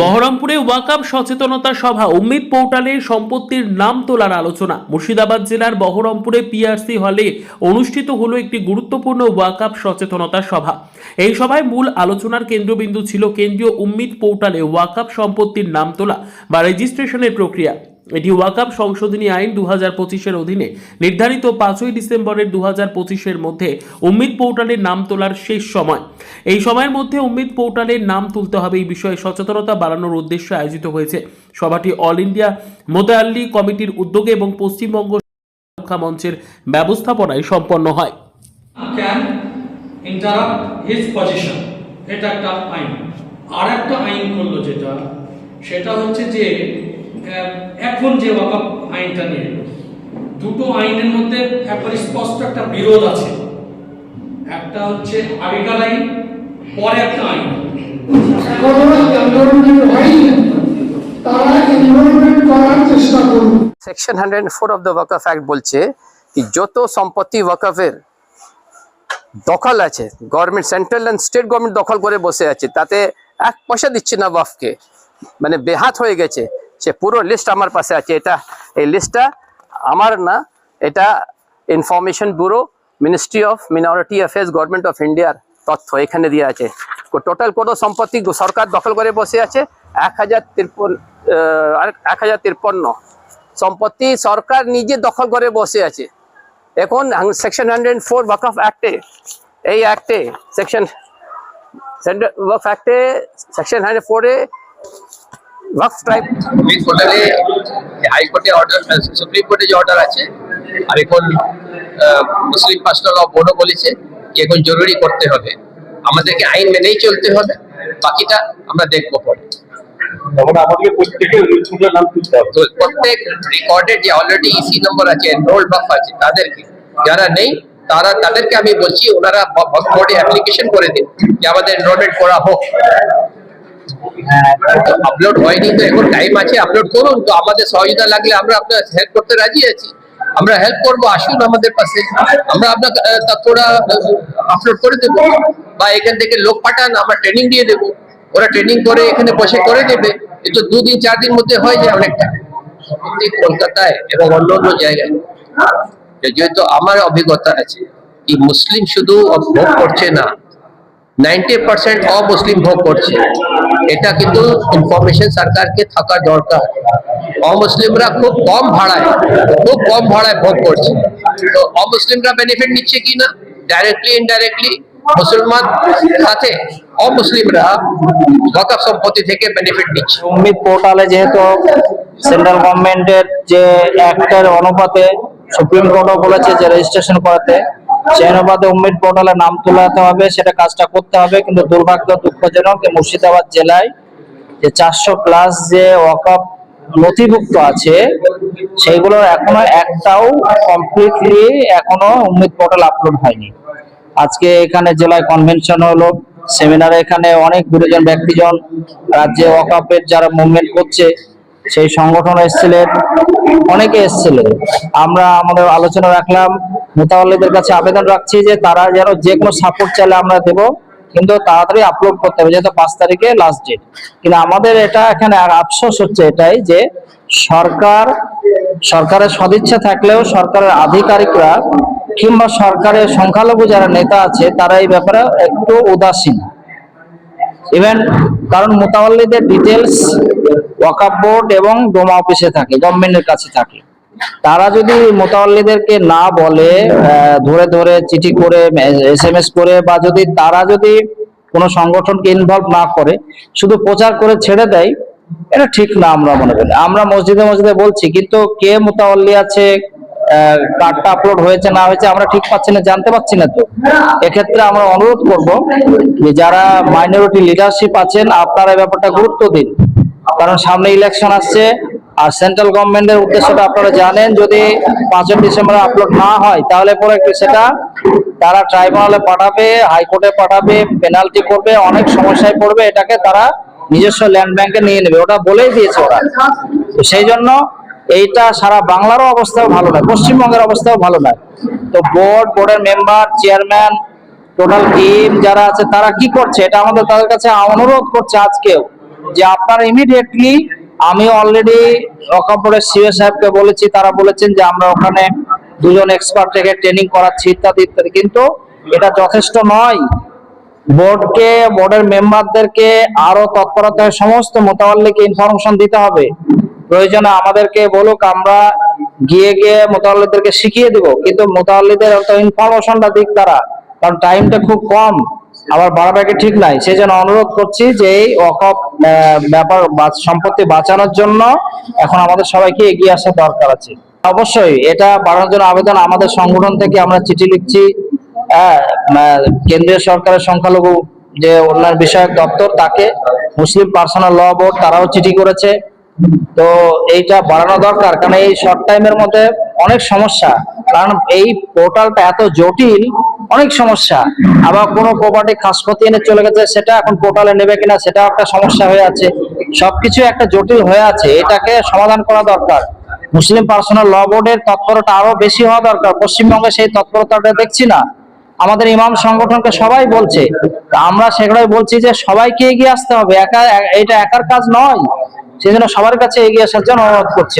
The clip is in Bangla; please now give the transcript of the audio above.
বহরমপুরে ওয়াকাব সচেতনতা সভা উম্মিদ পোর্টালে সম্পত্তির নাম তোলার আলোচনা। মুর্শিদাবাদ জেলার বহরমপুরে পিআরসি হলে অনুষ্ঠিত হলো একটি গুরুত্বপূর্ণ ওয়াকাব সচেতনতা সভা। এই সভায় মূল আলোচনার কেন্দ্রবিন্দু ছিল কেন্দ্রীয় উম্মিদ পোর্টালে ওয়াকাব সম্পত্তির নাম তোলা বা রেজিস্ট্রেশনের প্রক্রিয়া। এটি ওয়াকাব সংশোধনী আইন দু হাজার পঁচিশের অধীনে নির্ধারিত পাঁচই ডিসেম্বরের দু হাজার পঁচিশের মধ্যে উম্মিদ পোর্টালের নাম তোলার শেষ সময়। এই সময়ের মধ্যে উম্মিদ পোর্টালের নাম তুলতে হবে এই বিষয়ে সচেতনতা বাড়ানোর উদ্দেশ্যে আয়োজিত হয়েছে। সভাটি অল ইন্ডিয়া মোতায়াল্লি কমিটির উদ্যোগে এবং পশ্চিমবঙ্গ রক্ষা মঞ্চের ব্যবস্থাপনায় সম্পন্ন হয়। এটা একটা আইন। আর একটা আইন করল যেটা, সেটা হচ্ছে যে এখন যে ওয়াকাপ আইনটা নিয়ে দুটো আইনের মধ্যে একবারে স্পষ্ট একটা বিরোধ আছে। একটা হচ্ছে আগেকার আইন পরে একটা আইন। Section hundred four of the Waqf act বলছে কি যত সম্পত্তি ওয়াকফের দখল আছে government central and state government দখল করে বসে আছে, তাতে এক পয়সা দিচ্ছে না ওয়াফকে মানে বেহাত হয়ে গেছে। সে পুরো লিস্ট আমার পাশে আছে। এটা, এই লিস্টটা আমার না, এটা information bureau ministry of minority affairs government of ইন্ডিয়ার তথ্য এখানে দিয়ে আছে। টোটাল কোনো সম্পত্তি সরকার দখল করে বসে আছে? এক হাজার এক হাজার তিরপন্ন সম্পত্তি সরকার নিজে দখল করে বসে আছে। এখন সেকশন হান্ড্রেড ফোর ওয়াক অফ অ্যাক্টে এই অ্যাক্টে সেকশন ওয়াক অ্যাক্টে সেকশন হান্ড্রেড ফোরে ট্রাইব সুপ্রিম কোর্টে হাইকোর্টে অর্ডার সুপ্রিম কোর্টে যে অর্ডার আছে আর এখন আহ, মুসলিম পার্সোনাল ল বোর্ডও বলেছে যে এখন জরুরি করতে হবে। আমাদেরকে আইন মেনেই চলতে হবে বাকিটা আমরা দেখব পরে। প্রত্যেক রেকর্ডেড যে অলরেডি ইসি নম্বর আছে এনরোল বাফ আছে তাদেরকে যারা নেই তারা তাদেরকে আমি বলছি ওনারা বোর্ডে অ্যাপ্লিকেশন করে দিন যে আমাদের এনরোলমেন্ট করা হোক। আপলোড হয়নি, তো এখন টাইম আছে আপলোড করুন। তো আমাদের সহযোগিতা লাগলে আমরা আপনার হেল্প করতে রাজি আছি। আমরা হেল্প আসুন আমাদের পাশে। আমরা আপলোড করে বা এখান থেকে লোক পাঠান, আমরা ট্রেনিং দিয়ে দেবো। ওরা ট্রেনিং করে এখানে বসে করে দেবে এই দুদিন চার দিন মধ্যে হয়ে যায় অনেকটা। কলকাতায় এবং অন্য অন্য জায়গায় যেহেতু আমার অভিজ্ঞতা আছে। এই মুসলিম শুধু ভোগ করছে না। নাইনটি পার্সেন্ট অমুসলিম ভোগ করছে। এটা কিন্তু ইনফরমেশন সরকারকে থাকা দরকার। অমুসলিমরা খুব কম ভাড়ায়, খুব কম ভাড়ায় ভোগ করছে। তো অমুসলিমরা বেনিফিট নিচ্ছে কি না? ডাইরেক্টলি ইনডাইরেক্টলি মুসলমান সাথে অমুসলিমরা ওয়াকফ সম্পত্তি থেকে বেনিফিট নিচ্ছে। উম্মিদ পোর্টালে যেহেতু সেন্ট্রাল গভর্নমেন্টের যে অ্যাক্টের অনুপাতে সুপ্রিম কোর্টও বলেছে যে রেজিস্ট্রেশন করাতে অনুপাতে উম্মিদ পোর্টালে নাম তোলাতে হবে, সেটা কাজটা করতে হবে। কিন্তু দুর্ভাগ্য, দুঃখজনক মুর্শিদাবাদ জেলায় যে চারশো প্লাস যে ওয়াকআপ নথিভুক্ত আছে সেইগুলোর এখনও একটাও কমপ্লিটলি এখনও উম্মিদ পোর্টাল আপলোড হয়নি। আজকে এখানে জেলায় কনভেনশন হলো সেমিনারে এখানে অনেক গুরুজন, ব্যক্তিজন রাজ্যে ওয়াকাপের যারা মুভমেন্ট করছে সেই সংগঠন এসেছিলেন, অনেকে এসেছিলেন। আমরা আমাদের আলোচনা রাখলাম মোতাবল্লিদের কাছে আবেদন রাখছি যে তারা যেন যে কোনো সাপোর্ট চাইলে আমরা দেব, কিন্তু তাড়াতাড়ি আপলোড করতে হবে, যেহেতু পাঁচ তারিখে লাস্ট ডেট কিন্তু আমাদের এটা এখানে আর আফসোস হচ্ছে এটাই যে সরকার, সরকারের সদিচ্ছা থাকলেও সরকারের আধিকারিকরা কিংবা সরকারের সংখ্যালঘু যারা নেতা আছে, তারা এই ব্যাপারে একটু উদাসীন। ইভেন কারণ মোতাবাল্লিদের ডিটেলস ওয়াকাপ বোর্ড এবং ডোমা অফিসে থাকে গভর্নমেন্টের কাছে থাকে। তারা যদি মোতাবাল্লিদেরকে না বলে ধরে ধরে চিঠি করে এস এম এস করে, বা যদি তারা যদি কোনো সংগঠনকে ইনভলভ না করে, শুধু প্রচার করে ছেড়ে দেয়, এটা ঠিক না আমরা মনে করি। আমরা মসজিদে মসজিদে বলছি, কিন্তু কে মোতাবল্লি আছে কার্ডটা আপলোড হয়েছে, না হয়েছে, আমরা ঠিক পাচ্ছি না, জানতে পারছি না তো। এক্ষেত্রে আমরা অনুরোধ করব যে যারা মাইনরিটি লিডারশিপ আছেন, আপনারা ব্যাপারটা গুরুত্ব দিন। কারণ সামনে ইলেকশন আসছে, আর সেন্ট্রাল গভর্নমেন্টের উদ্দেশ্যটা আপনারা জানেন, যদি পাঁচই ডিসেম্বর আপলোড না হয়, তাহলে পরে সেটা তারা ট্রাইব্যুনালে পাঠাবে হাইকোর্টে পাঠাবে পেনাল্টি করবে, অনেক সমস্যায় পড়বে, এটাকে তারা নিজস্ব ল্যান্ড ব্যাংকে নিয়ে নেবে। ওটা বলেই দিয়েছে ওরা। সেই জন্য এইটা সারা বাংলারও অবস্থাও ভালো নয়, পশ্চিমবঙ্গের অবস্থাও ভালো নয়। তো বোর্ড বোর্ডের মেম্বার চেয়ারম্যান টোটাল টিম যারা আছে, তারা কি করছে? এটা আমাদের তাদের কাছে অনুরোধ করছে আজকেও যে আপনারা ইমিডিয়েটলি আমি অলরেডি অকাপুরের সিও সাহেবকে বলেছি, তারা বলেছেন যে আমরা ওখানে দুজন এক্সপার্ট থেকে ট্রেনিং করাচ্ছি, ইত্যাদি ইত্যাদি। কিন্তু এটা যথেষ্ট নয়। বোর্ডকে বোর্ডের মেম্বারদেরকে আরও তৎপরতায় সমস্ত মোতাবাল্লিকে ইনফরমেশন দিতে হবে। প্রয়োজনে আমাদেরকে বলুক আমরা গিয়ে গিয়ে মোতাল্লিদেরকে শিখিয়ে দিব। কিন্তু মোতাল্লিদের অত ইনফরমেশনটা দিক তারা কারণ টাইমটা খুব কম। আবার বাড়াটাকে ঠিক নাই। সেই জন্য অনুরোধ করছি যে এই ওয়াকফ ব্যাপার সম্পত্তি বাঁচানোর জন্য এখন আমাদের সবাইকে এগিয়ে আসা দরকার আছে। অবশ্যই এটা বাড়ানোর জন্য আবেদন আমাদের সংগঠন থেকে আমরা চিঠি লিখছি। হ্যাঁ, কেন্দ্রীয় সরকারের সংখ্যালঘু যে উন্নয়ন বিষয়ক দপ্তর তাকে মুসলিম পার্সোনাল ল বোর্ড তারাও চিঠি করেছে। তো এইটা বাড়ানো দরকার, কারণ এই শর্ট টাইমের মধ্যে অনেক সমস্যা। কারণ এই পোর্টালটা এত জটিল, অনেক সমস্যা। আবার কোনো প্রপার্টি খাসপতি এনে চলে গেছে, সেটা এখন পোর্টালে নেবে কিনা, সেটাও একটা সমস্যা হয়ে আছে। সবকিছু একটা জটিল হয়ে আছে, এটাকে সমাধান করা দরকার। মুসলিম পার্সোনাল ল বোর্ডের তৎপরতা আরও বেশি হওয়া দরকার। পশ্চিমবঙ্গে সেই তৎপরতাটা দেখছি না। আমাদের ইমাম সংগঠনকে সবাই বলছে। আমরা সেগুলোই বলছি যে সবাইকে এগিয়ে আসতে হবে। একা এটা একার কাজ নয়। সেজন্য সবার কাছে এগিয়ে আসার জন্য অনুরোধ করছি